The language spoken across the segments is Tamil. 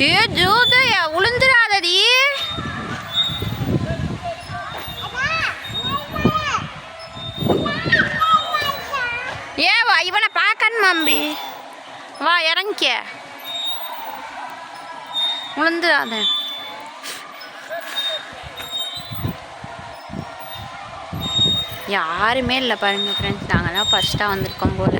டே ஜோதையா உளுந்துடாதடி ஏ வா இவனை பார்க்கணும் மம்பி. வா இறங்கிக்க. உளுந்துராத யாருமே இல்லை பாருங்க ஃப்ரெண்ட்ஸ் நாங்கள் தான் ஃபஸ்ட்டாக வந்திருக்கோம் போல.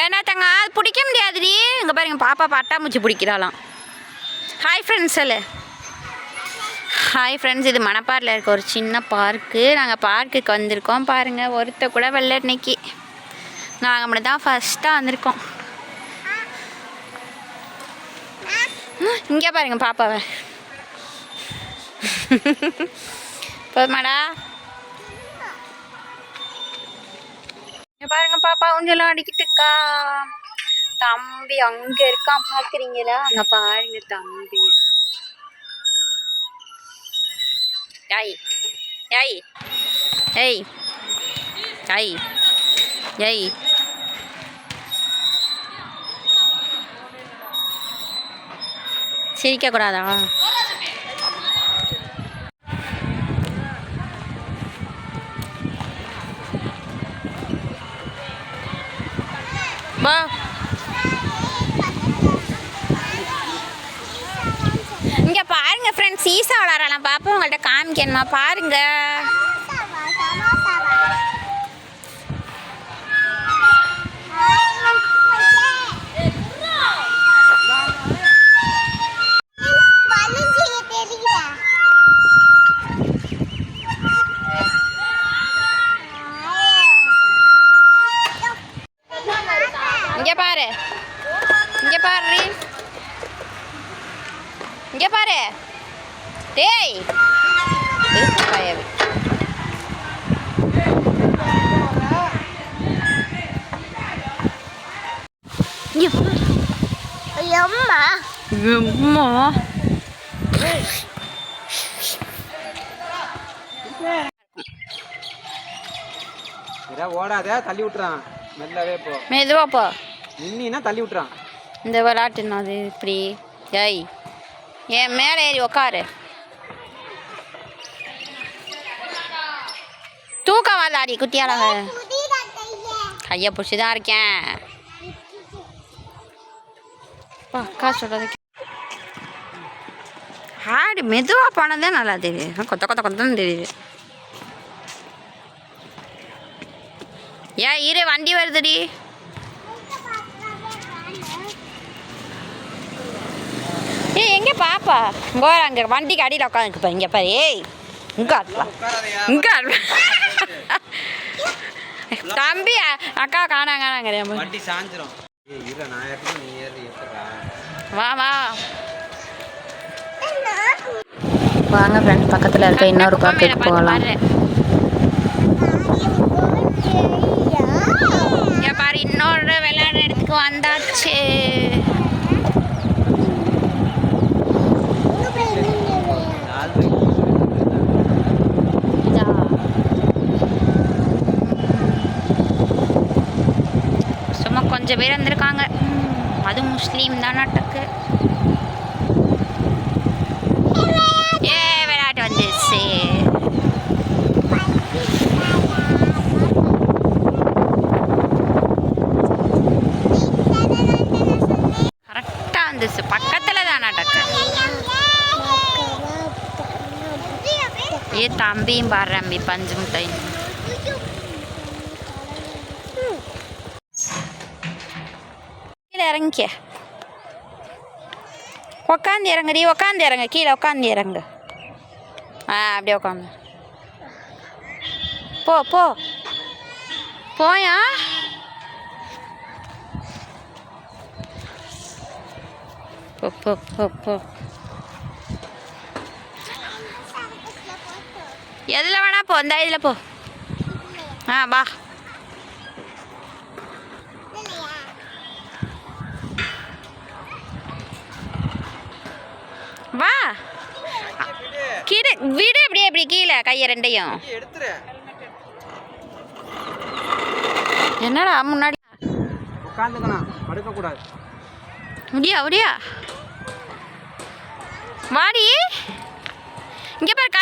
ஏன்னா தங்க அது பிடிக்க முடியாதுடி. இங்கே பாருங்க பாப்பா பட்டாமூச்சி பிடிக்கிறாளாம். ஹாய் ஃப்ரெண்ட்ஸ் அல்ல ஹாய் ஃப்ரெண்ட்ஸ் இது மணப்பாரில் இருக்க ஒரு சின்ன பார்க்கு நாங்கள் பார்க்குக்கு வந்திருக்கோம் பாருங்கள் ஒருத்த கூட வெள்ள இன்னைக்கு. நாங்கள் மட்டும் தான் ஃபஸ்ட்டாக வந்திருக்கோம். இங்கே பாருங்க பாப்பாவை. போதுமாடா. பாருங்க பாப்பா ஊஞ்சலாம் அடிக்கிட்டு இருக்கா தம்பி அங்க இருக்கான் பாக்குறீங்களா? அங்க பாருங்க தம்பி. ஏய் ஏய் ஏய் ஏய் ஏய். சிரிக்க வா. இங்க பாருங்க ஃப்ரெண்ட்ஸ் ஈசா விளாட்றலாம் பாப்பா உங்கள்கிட்ட காமிக்கணுமா? பாருங்க. இதா ஓடாத தள்ளி விட்டுறான். மெல்லவே போ. மெதுவா போ. நின்னா தள்ளி விட்டுறான். இந்த விளையாட்டு என்னது இப்படி. ஏய் என் மேலே ஏறி உக்காரு. தூக்கம் வாதாடி குட்டியாளக கையை பிடிச்சி தான் இருக்கேன் அப்பா, அக்கா சொல்றது கே- ஆடு மெதுவாக போனதே நல்லா தெரியுது. கொத்த கொத்த கொத்தன்னு தெரியுது. ஏன் இரு வண்டி வருதுடி. ஏய் எங்கே பாப்பா? இங்கே அங்கே வண்டிக்கு அடியில் உட்காந்துக்கு பாரு இங்கே பாரு ஏய் இங்கே ஆடுப்பா இங்கே ஆடுப்பா தம்பி அக்கா காணாங்க காணாங்க வண்டி சாஞ்சிரும். வாங்க ஃப்ரெண்ட்ஸ் பக்கத்தில் இருக்க இன்னொரு பார்க்குக்கு போகலாம் பாரு இன்னொரு விளையாடுற இடத்துக்கு வந்தாச்சு. சும்மா கொஞ்சம் பேர் வந்திருக்காங்க. அது முஸ்லீம் தானாட்டுக்கு ஏ விளையாட்டு வந்துச்சு கரெக்டாக வந்துச்சு பக்கத்தில் தானாட்டக்கு ஏ தம்பியும் பாரு தம்பி பஞ்சு முட்டை கீழே இறங்கிக்க உக்காந்து இறங்குடி உக்காந்து இறங்க கீழே உக்காந்து இறங்கு ஆ அப்படியே உட்காந்து போ போ போயா போ போ போ போ எதில் வேணா போ இந்த இதில் போ. ஆ வா. வா. கீழே விடு அப்படியே இப்படி கீழே கையை ரெண்டையும். என்னடா முன்னாடி? உட்காந்துக்கணும். படுக்கக்கூடாது. முடியா முடியா பாரு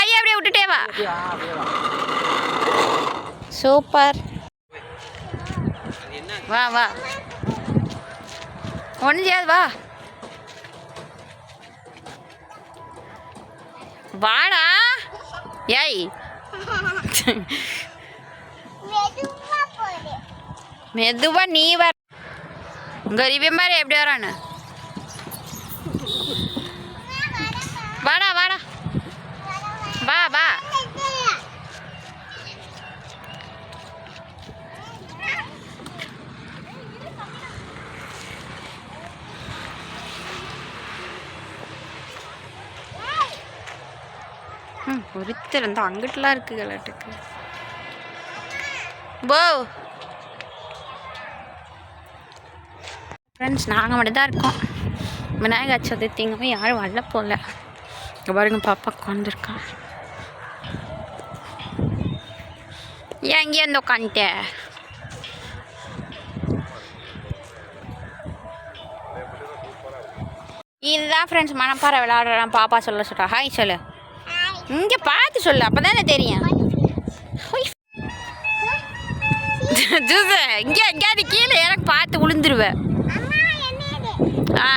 கையை அப்படியே விட்டுட்டே வா. சூப்பர். வா வா. ஒன்றும் செய்யாது வா. வாடா. ஏய். மெதுவா நீ வர கரிபே மாதிரி எப்படி வரானு வாடா வாடா வா வா ஒருத்தர் வந்து அங்கிட்டலாம் இருக்கு கலாட்டுக்கு. போ. ஃப்ரெண்ட்ஸ் நாங்கள் மட்டும் தான் இருக்கோம். விநாயகர் சதுர்த்திங்க யாரும் வரல போகல இங்கே பாருங்க பாப்பா உட்காந்துருக்கா ஏன் இங்கே வந்து உட்காந்துட்ட இதுதான் ஃப்ரெண்ட்ஸ் மனப்பாறை விளையாடுறேன். பாப்பா சொல்ல சொல்கிறா ஹாய் சொல்லு. இங்கே பார்த்து சொல்லு. அப்போ தானே தெரியும் இங்கே எங்கேயாவது கீழே எனக்கு பார்த்து விழுந்துருவேன் ஆ.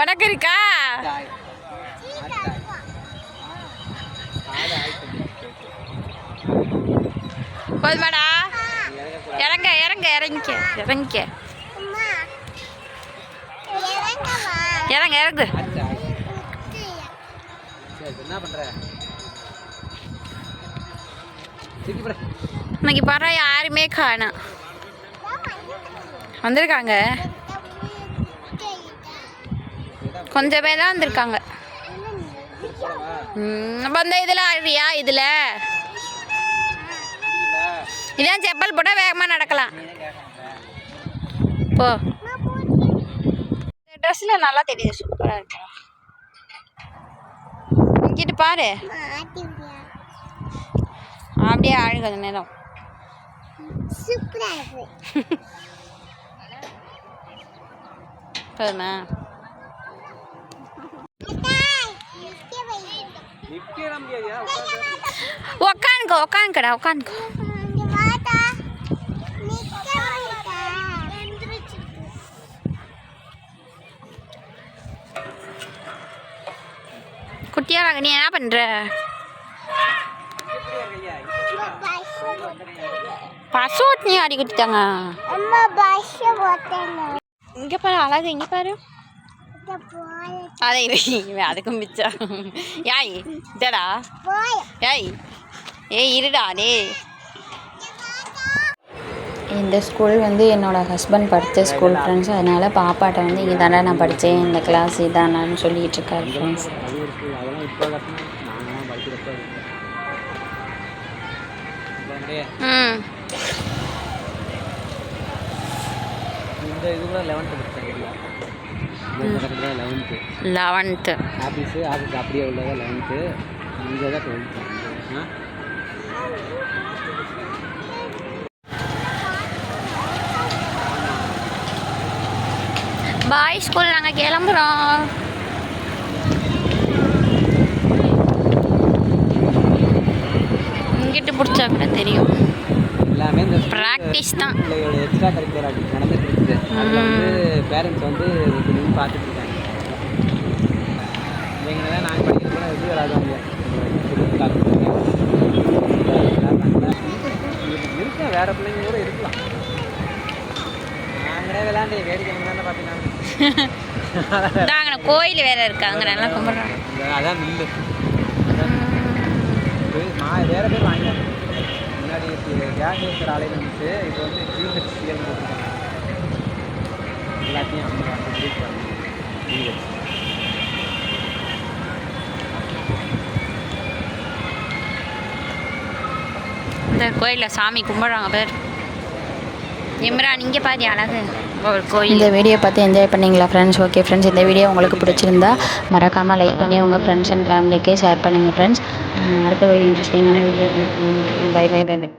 உனக்கு இருக்கா? போதுமாடா. இறங்க இறங்க இறங்கிக்க இறங்கிக்க. இறங்க இறங்கு. இன்னைக்கு பாரு யாருமே காணும் வந்திருக்காங்க. கொஞ்சம் பேர் தான் வந்திருக்காங்க. அப்ப அந்த இதில் ஆடுறியா இதில். இதான் செப்பல் போட்டால் வேகமாக நடக்கலாம். போ. ட்ரெஸ்ஸில் நல்லா தெரியுது சூப்பராக இருக்கு. இங்கிட்டு பாரு. அப்படியே ஆழு கொஞ்ச நேரம். போதுமா நிக்கவே முடியாதுயா, உட்கார்ந்து. உக்காந்துக்கோ உக்காந்துக்கடா உக்காந்துக்கோ குட்டியாராங்க நீ என்ன ஐயா? பசோட் நீ ஆடி குத்திட்டாங்க இங்கே பாரு அழகு இங்கே பாரு அதை அதுக்கும் மிச்சம் யாய் இதடா போய் ஏய் ஏய் இருடா டே இந்த ஸ்கூல் வந்து என்னோட ஹஸ்பண்ட் படித்த ஸ்கூல் ஃப்ரெண்ட்ஸ் அதனால் பாப்பாட்ட வந்து இங்கே தானே நான் படித்தேன் இந்த கிளாஸ் இதானான்னு சொல்லிக்கிட்டு இருக்காரு ஃப்ரெண்ட்ஸ் இந்த இது கூட லெவன்த்து பக்கத்தில் லெவன்த்து லெவன்த்து ஆஃபீஸு ஆஃபீஸ் அப்படியே உள்ளதா லெவன்த்து இங்கே தான் டுவெல்த்து ஆ? பாய் ஸ்கூல் நாங்கள் கிளம்புறோம். இங்கிட்டு பிடிச்சா கூட தெரியும். எல்லாமே இந்த Practice தான். பிள்ளையோட எக்ஸ்ட்ரா கரிக்குலர் அப்படி நடந்துட்டு இருக்குது அதில் வந்து பேரண்ட்ஸ் வந்து நின்று பார்த்துட்டு இருக்காங்க எங்களை தான் நாங்கள் படிக்கிற கூட இது வராதவங்க இருக்க வேற பிள்ளைங்க கூட இருக்கலாம். நாங்களே விளையாண்டு வேடிக்கை தானே பார்த்தீங்கன்னா கோயில் வேற இருக்காங்க நல்லா கும்பிட்றாங்க அதான் மில்லு நான் வேற பேர் இருக்கிற ஆலையில் இருந்துச்சு இப்போ வந்து ஜிஹெச்சிஎல் போட்டுருக்காங்க. எல்லாத்தையும் அவங்க வந்து ஜிஹெச் இந்த கோயிலில் சாமி கும்பிட்றாங்க பேர். இம்ரான் இங்கே பாதி அழகு. ஒரு கோயில். இந்த வீடியோ பார்த்து என்ஜாய் பண்ணீங்களா ஃப்ரெண்ட்ஸ் ஓகே ஃப்ரெண்ட்ஸ் இந்த வீடியோ உங்களுக்கு பிடிச்சிருந்தா மறக்காமல் லைக் பண்ணி உங்கள் ஃப்ரெண்ட்ஸ் அண்ட் ஃபேமிலிக்கே ஷேர் பண்ணுங்கள் ஃப்ரெண்ட்ஸ் அடுத்த ஒரு இன்ட்ரெஸ்டிங்கான video bye bye bye bye